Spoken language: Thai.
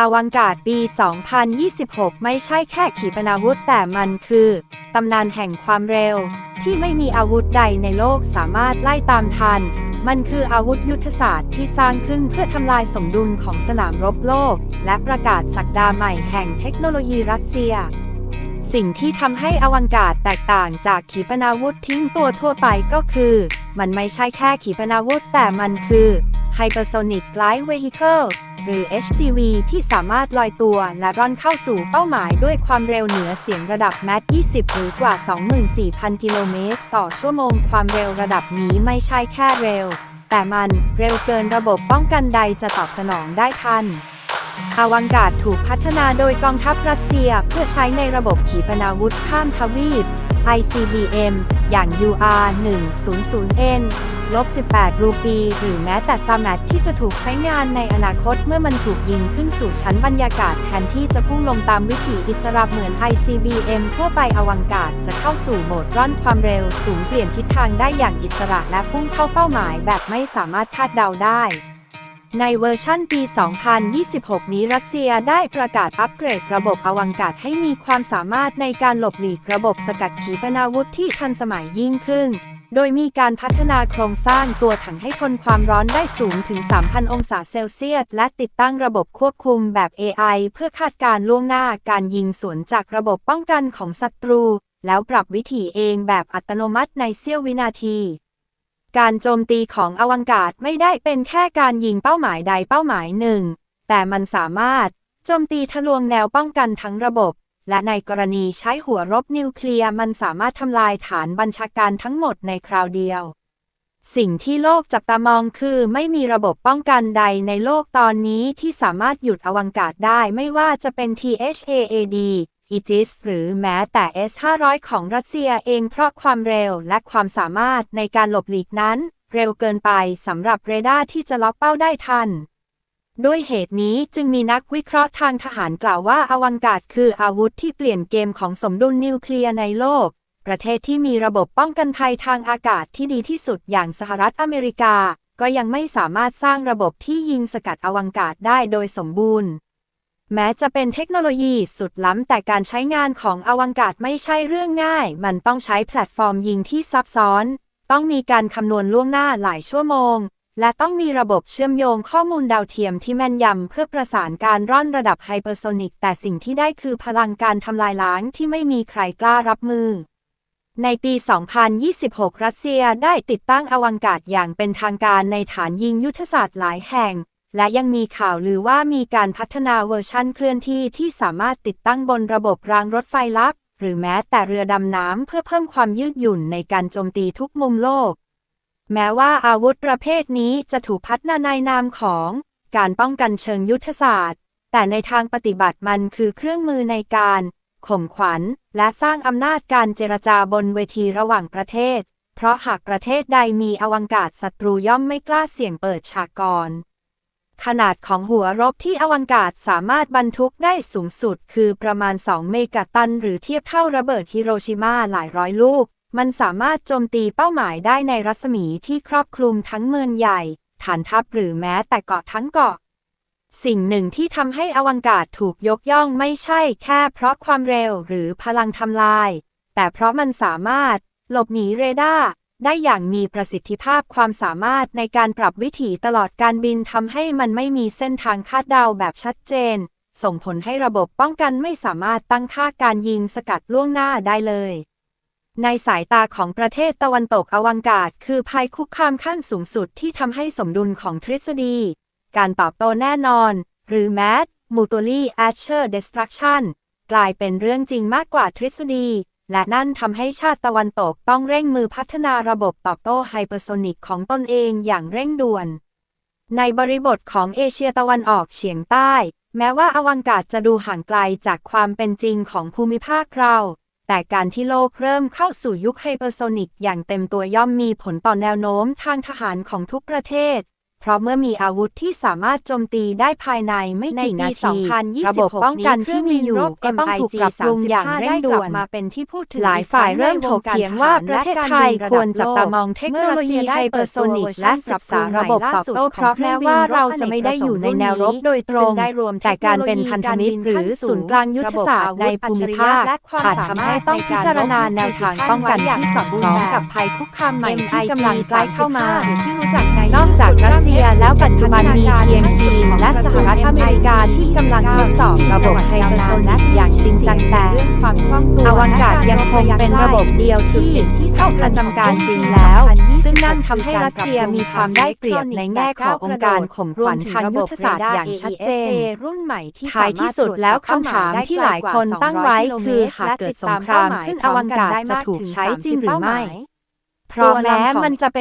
อวังกาศปี 2026 ไม่ใช่แค่ขีปนาวุธแต่มันคือ ตำนานแห่งความเร็ว ที่ไม่มีอาวุธใดในโลกสามารถไล่ตามทัน มันคืออาวุธยุทธศาสตร์ที่สร้างขึ้นเพื่อทำลายสมดุลของสนามรบโลก และประกาศสักดาใหม่แห่งเทคโนโลยีรัสเซีย สิ่งที่ทำให้อวังกาศแตกต่างจากขีปนาวุธทิ้งตัวทั่วไปก็คือ มันไม่ใช่แค่ขีปนาวุธแต่มันคือ Hypersonic Glide Vehicle หรือ HGV ที่สามารถลอยตัวและร่อนเข้าสู่เป้าหมายด้วยความเร็วเหนือเสียงระดับแมท20 หรือกว่า 24,000 กิโลเมตรต่อชั่วโมง ความเร็วระดับนี้ไม่ใช่แค่เร็ว แต่มันเร็วเกินระบบป้องกันใดจะตอบสนองได้ทันอวังกาศถูกพัฒนาโดยกองทัพรัสเซียเพื่อใช้ในระบบขีปนาวุธข้ามทวีป ICBM อย่าง UR-100N ลบ 18 รูปี หรือแม้แต่ซาแมทที่จะถูกใช้งานในอนาคตเมื่อมันถูกยิงขึ้นสู่ชั้นบรรยากาศแทนที่จะพุ่งลงตามวิถีอิสระเหมือน ICBM ทั่วไปอวังกาศจะเข้าสู่โหมดร่อนความเร็วสูงเปลี่ยนทิศทางได้อย่างอิสระและพุ่งเข้าเป้าหมายแบบไม่สามารถคาดเดาได้ในเวอร์ชั่นปี 2026 นี้รัสเซียได้ประกาศอัปเกรดระบบอวังกาศให้มีความสามารถในการหลบหลีกระบบสกัดขีปนาวุธที่ทันสมัยยิ่งขึ้น โดยมีการพัฒนาโครงสร้างตัวถังให้ทนความร้อนได้สูงถึง 3,000 องศาเซลเซียส และติดตั้งระบบควบคุมแบบ AI เพื่อคาดการณ์ล่วงหน้าการยิงสวนจากระบบป้องกันของศัตรู แล้วปรับวิถีเองแบบอัตโนมัติในเสี้ยววินาที การโจมตีของอวังกาศไม่ได้เป็นแค่การยิงเป้าหมายใดเป้าหมายหนึ่ง แต่มันสามารถโจมตีทะลวงแนวป้องกันทั้งระบบ และในกรณีใช้หัวรบนิวเคลียร์มันสามารถทำลายฐานบัญชาการทั้งหมดในคราวเดียว สิ่งที่โลกจับตามองคือไม่มีระบบป้องกันใดในโลกตอนนี้ที่สามารถหยุดอวังกาศได้ไม่ว่าจะเป็น THAAD Aegis หรือแม้แต่ S-500 ของรัสเซียเองเพราะความเร็วและความสามารถในการหลบหลีกนั้น เร็วเกินไปสำหรับเรดาร์ที่จะล็อกเป้าได้ทัน ด้วยเหตุนี้จึงมีนักวิเคราะห์ทางทหารกล่าวว่าอวังกาศคืออาวุธที่เปลี่ยนเกมของสมดุลนิวเคลียร์ในโลก ประเทศที่มีระบบป้องกันภัยทางอากาศที่ดีที่สุดอย่างสหรัฐอเมริกา ก็ยังไม่สามารถสร้างระบบที่ยิงสกัดอวังกาศได้โดยสมบูรณ์ แม้จะเป็นเทคโนโลยีสุดล้ำแต่การใช้งานของอวังกาศไม่ใช่เรื่องง่าย มันต้องใช้แพลตฟอร์มยิงที่ซับซ้อน ต้องมีการคำนวณล่วงหน้าหลายชั่วโมง และต้องมีระบบเชื่อมโยงข้อมูลดาวเทียมที่แม่นยำเพื่อประสานการร่อนระดับไฮเปอร์โซนิกแต่สิ่งที่ได้คือพลังการทำลายล้างที่ไม่มีใครกล้ารับมือ ในปี 2026 รัสเซียได้ติดตั้งอวังกาศอย่างเป็นทางการในฐานยิงยุทธศาสตร์หลายแห่ง และยังมีข่าวลือว่ามีการพัฒนาเวอร์ชั่นเคลื่อนที่ที่สามารถติดตั้งบนระบบรางรถไฟลับ หรือแม้แต่เรือดำน้ำเพื่อเพิ่มความยืดหยุ่นในการโจมตีทุกมุมโลก แม้ว่าอาวุธประเภทนี้จะถูกพัฒนาในนามของการป้องกันเชิงยุทธศาสตร์ แต่ในทางปฏิบัติมันคือเครื่องมือในการข่มขวัญ และสร้างอำนาจการเจรจาบนเวทีระหว่างประเทศ เพราะหากประเทศใดมีอวังกาศศัตรูย่อมไม่กล้าเสี่ยงเปิดฉากก่อน ขนาดของหัวรบที่อวังกาศสามารถบรรทุกได้สูงสุด คือประมาณ 2 เมกะตัน หรือเทียบเท่าระเบิดฮิโรชิมาหลายร้อยลูก มันสามารถโจมตีเป้าหมายได้ในรัศมีที่ครอบคลุมทั้งเมืองใหญ่ ฐานทัพหรือแม้แต่เกาะทั้งเกาะ สิ่งหนึ่งที่ทำให้อวังกาศถูกยกย่องไม่ใช่แค่เพราะความเร็วหรือพลังทำลาย แต่เพราะมันสามารถ หลบหนีเรดาร์ได้อย่างมีประสิทธิภาพความสามารถในการปรับวิถีตลอดการบินทำให้มันไม่มีเส้นทางคาดเดาแบบชัดเจน ส่งผลให้ระบบป้องกันไม่สามารถตั้งค่าการยิงสกัดล่วงหน้าได้เลย ในสายตาของประเทศตะวันตกอวังกาศ คือภัยคุกคามขั้นสูงสุดที่ทำให้สมดุลของทฤษฎี การตอบโต้แน่นอน หรือ MAD Mutually Assured Destruction กลายเป็นเรื่องจริงมากกว่าทฤษฎี และนั่นทำให้ชาติตะวันตกต้องเร่งมือพัฒนาระบบตอบโต้ไฮเปอร์โซนิกของตนเองอย่างเร่งด่วน ในบริบทของเอเชียตะวันออกเฉียงใต้ แม้ว่าอวังกาศจะดูห่างไกลจากความเป็นจริงของภูมิภาคเรา แต่การที่โลกเริ่มเข้าสู่ยุคไฮเปอร์โซนิกอย่างเต็มตัวย่อมมีผลต่อแนวโน้มทางทหารของทุกประเทศ ราะเมื่อมีอาวุธที่สามารถโจมตีได้ภายในไม่กี่นาทีระบบป้องกันที่มีอยู่ก็ต้องถูกปรับปรุงอย่างเร่งด่วนมาเป็นที่พูดถึงหลายฝ่ายเริ่มถกเถียงว่าประเทศไทยควรจับตามองเทคโนโลยีไฮเปอร์โซนิกและศึกษาระบบตอบโต้เพราะแม้ว่าเราจะไม่ได้อยู่ในแนวรบโดยตรงแต่การเป็นพันธมิตรหรือศูนย์กลางยุทธศาสตร์ในภูมิภาคอาจทำให้ต้องพิจารณาแนวทางป้องกันที่สอดคล้องกับภัยคุกคามใหม่ที่กำลังใกล้เข้ามาที่รู้จักในนอกจากรัสเซียแล้วปัจจุบันมีเพียงจีนและสหรัฐอเมริกาที่กำลังทดสอบระบบไฮเปอร์โซนิกอย่างจริงจังแต่เรื่องความคล่องตัวอวกาศยังคงเป็นระบบเดียวที่เข้าประจำการจริงแล้ว ซึ่งนั่นทำให้รัสเซียมีความได้เปรียบในแง่ขององค์การข่มขวัญทางยุทธศาสตร์อย่างชัดเจนรุ่นใหม่ที่ท้ายที่สุดแล้วคำถามที่หลายคนตั้งไว้คือหากเกิดสงครามขึ้นอวกาศจะถูกใช้จริงหรือไม่เพราะแม้มันจะเป็น